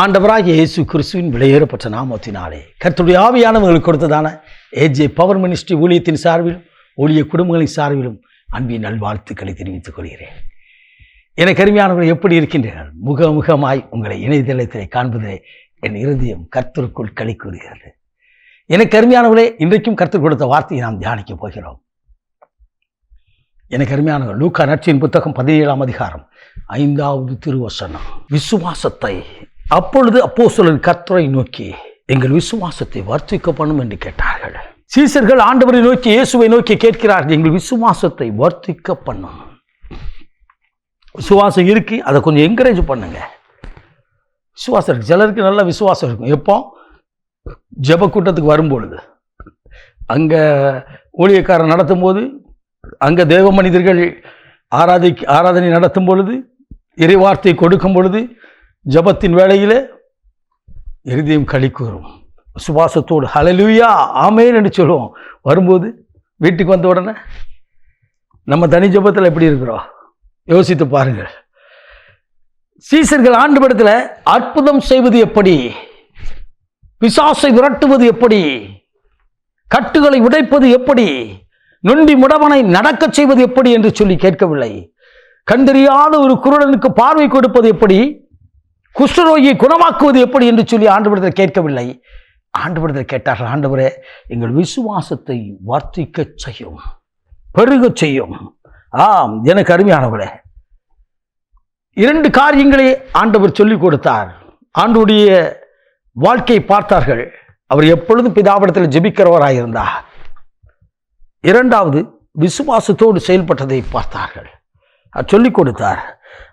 ஆண்டவராக இயேசு கிறிஸ்துவின் விலையேறப்பட்ட நாமத்தினாலே. கர்த்தருடைய ஆவியானவர்களுக்கு கொடுத்ததான ஏஜே பவர் மினிஸ்ட்ரி ஊழியத்தின் சார்பிலும் ஊழிய குடும்பங்களின் சார்பிலும் அன்பின் நல்வாழ்த்துக்களை தெரிவித்துக் கொள்கிறேன். எனக்கு கருமையானவர்கள் எப்படி இருக்கின்றனர் முகமுகமாய் உங்களை இணையதளத்திலே காண்பதிலே என் இருதயம் கர்த்தருக்குள் களி கூறுகிறது. எனக்கு கருமையானவர்களே இன்றைக்கும் கர்த்தர் கொடுத்த வார்த்தையை நாம் தியானிக்கப் போகிறோம். எனக்கு அருமையானவர் லூக்கா நட்சியின் புத்தகம் பதினேழாம் அதிகாரம் ஐந்தாவது திருவசனம். விசுவாசத்தை அப்பொழுது அப்போ கத்தரை நோக்கி எங்கள் விசுவாசத்தை வர்த்திக்க பண்ணும் என்று கேட்டார்கள். சீசர்கள் ஆண்டவரை நோக்கி இயேசுவை நோக்கி கேட்கிறார்கள் எங்கள் விசுவாசத்தை வர்த்திக்க பண்ணும் விசுவாசம் இருக்கு அதை கொஞ்சம் என்கரேஜ் பண்ணுங்க. விசுவாசம் இருக்கு. சிலருக்கு நல்ல விசுவாசம் இருக்கும். எப்போ? ஜப கூட்டத்துக்கு வரும்பொழுது. அங்கே ஊழியக்காரன் நடத்தும் போது அங்கே தேவ மனிதர்கள் ஆராதி ஆராதனை நடத்தும் பொழுது இறைவார்த்தை கொடுக்கும் பொழுது ஜபத்தின் வேளையில் இருதயம் களி கூறும் சுவாசத்தோடு. ஹலலுயா ஆமேன் என்று சொல்லுவோம். வரும்போது வீட்டுக்கு வந்த உடனே நம்ம தனி ஜபத்தில் எப்படி இருக்கிறோம்? யோசித்து பாருங்கள். சீசர்கள் ஆண்டுபடத்தில் அற்புதம் செய்வது எப்படி? பிசாசை விரட்டுவது எப்படி? கட்டுகளை உடைப்பது எப்படி? நொண்டி முடவனை நடக்கச் செய்வது எப்படி என்று சொல்லி கேட்கவில்லை. கண்டறியாத ஒரு குருடனுக்கு பார்வை கொடுப்பது எப்படி? குஷ்டரோகியை குணமாக்குவது எப்படி என்று சொல்லி ஆண்டுபடத்தில் கேட்கவில்லை. ஆண்டுபடத்தில் கேட்டார்கள் ஆண்டவரே எங்கள் விசுவாசத்தை வர்த்திக்க செய்யும் பெருகச் செய்யும். ஆம் எனக்கு அருமையானவரே இரண்டு காரியங்களை ஆண்டவர் சொல்லிக் கொடுத்தார். ஆண்டுடைய வாழ்க்கையை பார்த்தார்கள். அவர் எப்பொழுதும் பிதாபடத்தில் ஜெபிக்கிறவராயிருந்தார் இரண்டாவது விசுவாசத்தோடு செயல்பட்டதை பார்த்தார்கள். சொல்லிக் கொடுத்தார்.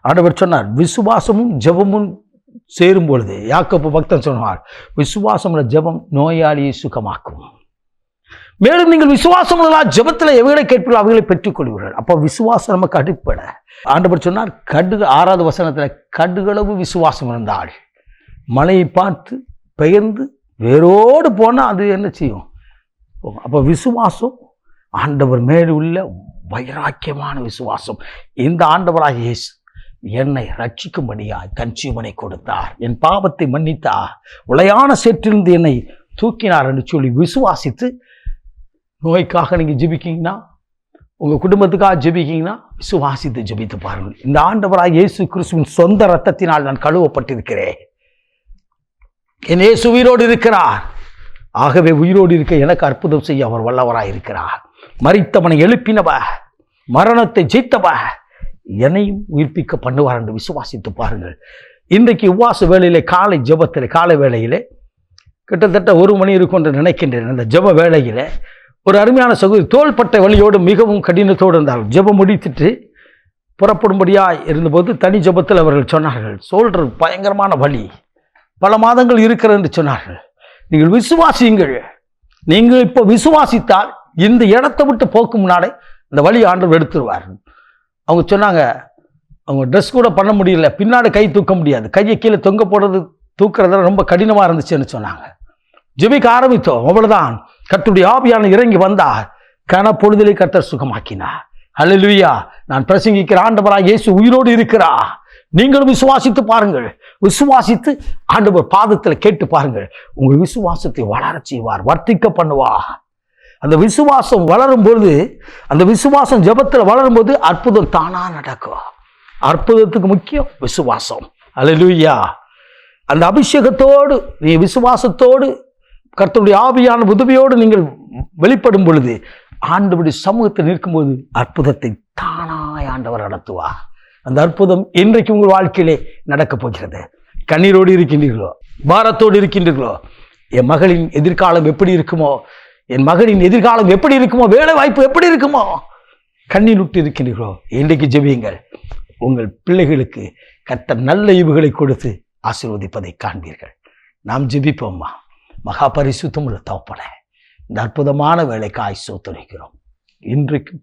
ஆண்டவர் சொன்னார் விசுவாசமும் ஜெபமும் சேரும் பொழுது யாக்கப்பு பக்தன் சொன்னார் விசுவாசமுள்ள ஜெபம் நோயாளியை சுகமாக்கும். மேலும் நீங்கள் விசுவாசம் ஜெபத்தில் எவைகளை கேட்பீர்கள் அவைகளை பெற்றுக்கொள்வீர்கள் அப்போ விசுவாசம் நமக்கு அடிப்படை. ஆண்டவர் சொன்னார் கடுகு ஆறாவது வசனத்தில் கடுகளவு விசுவாசம் இருந்தால் மலையை பார்த்து பெயர்ந்து வேரோடு போனால் அது என்ன செய்யும்? அப்போ விசுவாசம் ஆண்டவர் மேல் உள்ள வைராக்கியமான விசுவாசம். இந்த ஆண்டவராக இயேசு என்னை ரட்சிக்கும்படியாய் தன் ஜீவனை கொடுத்தார். என் பாவத்தை மன்னித்தார். உளையான சேற்றிலிருந்து என்னை தூக்கினார் என்று சொல்லி விசுவாசித்து நோய்க்காக நீங்கள் ஜெபிக்கிங்கன்னா உங்கள் குடும்பத்துக்காக ஜெபிக்கிங்கன்னா விசுவாசித்து ஜெபித்து பாருங்கள். இந்த ஆண்டவராக இயேசு கிறிஸ்துவின் சொந்த ரத்தத்தினால் நான் கழுவப்பட்டிருக்கிறேன். என் இயேசு உயிரோடு இருக்கிறார். ஆகவே உயிரோடு இருக்க எனக்கு அற்புதம் செய்ய அவர் வல்லவராக இருக்கிறார். மறித்தவனை எழுப்பினவ மரணத்தை ஜெயித்தவ என்னையும் உயிர்ப்பிக்க பண்ணுவார் என்று விசுவாசித்து பாருங்கள். இன்றைக்கு உவாச வேளையிலே காலை ஜெபத்தில் காலை வேளையிலே கிட்டத்தட்ட ஒரு மணி இருக்கும் என்று நினைக்கின்றேன். அந்த ஜெப வேளையில் ஒரு அருமையான சகோதரி தோள்பட்ட வழியோடு மிகவும் கடினத்தோடு இருந்தார். ஜபம் முடித்துட்டு புறப்படும்படியாக இருந்தபோது தனி ஜெபத்தில் அவர்கள் சொன்னார்கள் சோல்டர் பயங்கரமான வழி பல மாதங்கள் இருக்கிறது என்று சொன்னார்கள். நீங்கள் விசுவாசியுங்கள். நீங்கள் இப்போ விசுவாசித்தால் இந்த இடத்தை விட்டு போக்கும் முன்னாடி இந்த வழி ஆண்டவர் எடுத்துருவார்கள் அவங்க சொன்னாங்க அவங்க ட்ரெஸ் கூட பண்ண முடியல பின்னாடி கை தூக்க முடியாது. கையை கீழே தொங்க போடுறது தூக்குறதுல ரொம்ப கடினமாக இருந்துச்சுன்னு சொன்னாங்க. ஜெபிக்க ஆரம்பித்தோம் அவ்வளவுதான். கத்துடைய ஆவியான இறங்கி வந்தார். கன பொழுதிலே கர்த்தர் சுகமாக்கினார். ஹalleluya நான் பிரசங்கிக்கிற ஆண்டவராக இயேசு உயிரோடு இருக்கிறா நீங்களும் விசுவாசித்து பாருங்கள். விசுவாசித்து ஆண்டவர் பாதத்தில் கேட்டு பாருங்கள். உங்கள் விசுவாசத்தை வளர செய்வார் வர்த்திக்க பண்ணுவார். அந்த விசுவாசம் வளரும் பொழுது அந்த விசுவாசம் ஜெபத்தில் வளரும் போது அற்புதம் தானாக நடக்கும். அற்புதத்துக்கு முக்கியம் விசுவாசம். அல்லேலூயா அந்த அபிஷேகத்தோடு நீ விசுவாசத்தோடு கர்த்தருடைய ஆவியான உதவியோடு நீங்கள் வெளிப்படும் பொழுது ஆண்டவருடைய சமூகத்தில் நிற்கும்போது அற்புதத்தை தானாய் ஆண்டவர் நடத்துவா அந்த அற்புதம் இன்றைக்கு உங்கள் வாழ்க்கையிலே நடக்கப் போகிறது. கண்ணீரோடு இருக்கின்றீர்களோ? பாரத்தோடு இருக்கின்றீர்களோ? என் மகளின் எதிர்காலம் எப்படி இருக்குமோ? என் மகனின் எதிர்காலம் எப்படி இருக்குமோ வேலை வாய்ப்பு எப்படி இருக்குமோ கண்ணீர் விட்டு இருக்கிறீர்களோ இன்றைக்கு ஜெபியுங்கள். உங்கள் பிள்ளைகளுக்கு கத்த நல்ல ஈவுகளை கொடுத்து ஆசீர்வதிப்பதை காண்பீர்கள். நாம் ஜெபிப்போம்மா. மகா பரிசுத்தமுள்ள தவப்பன இந்த அற்புதமான வேலைக்காய் சோத்துரைக்கிறோம். இன்றைக்கு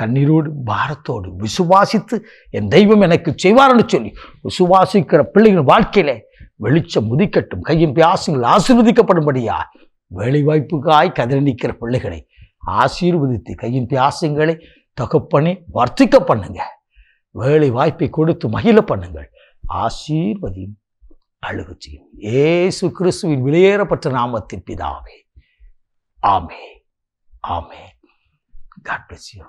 கண்ணீரோடு பாரத்தோடு விசுவாசித்து என் தெய்வம் எனக்கு செய்வார்னு சொல்லி விசுவாசிக்கிற பிள்ளைகள் வாழ்க்கையில வெளிச்சம் முதிக்கட்டும் கையும் பியாசுங்கள் ஆசீர்வதிக்கப்படும்படியா வேலைவாய்ப்புக்காய் கதிரணிக்கிற நிற்கிற பிள்ளைகளை ஆசீர்வதித்து கையின் பியாசங்களை தகப்பனே வர்த்திக்க பண்ணுங்க. வேலை வாய்ப்பை கொடுத்து மகிழ பண்ணுங்கள். ஆசீர்வதியும் அழுக செய்யும். ஏசு கிறிஸ்துவின் வெளியேறப்பட்ட நாமத்தின் பிதாவே. ஆமே ஆமே காட் பிளஸ் யூ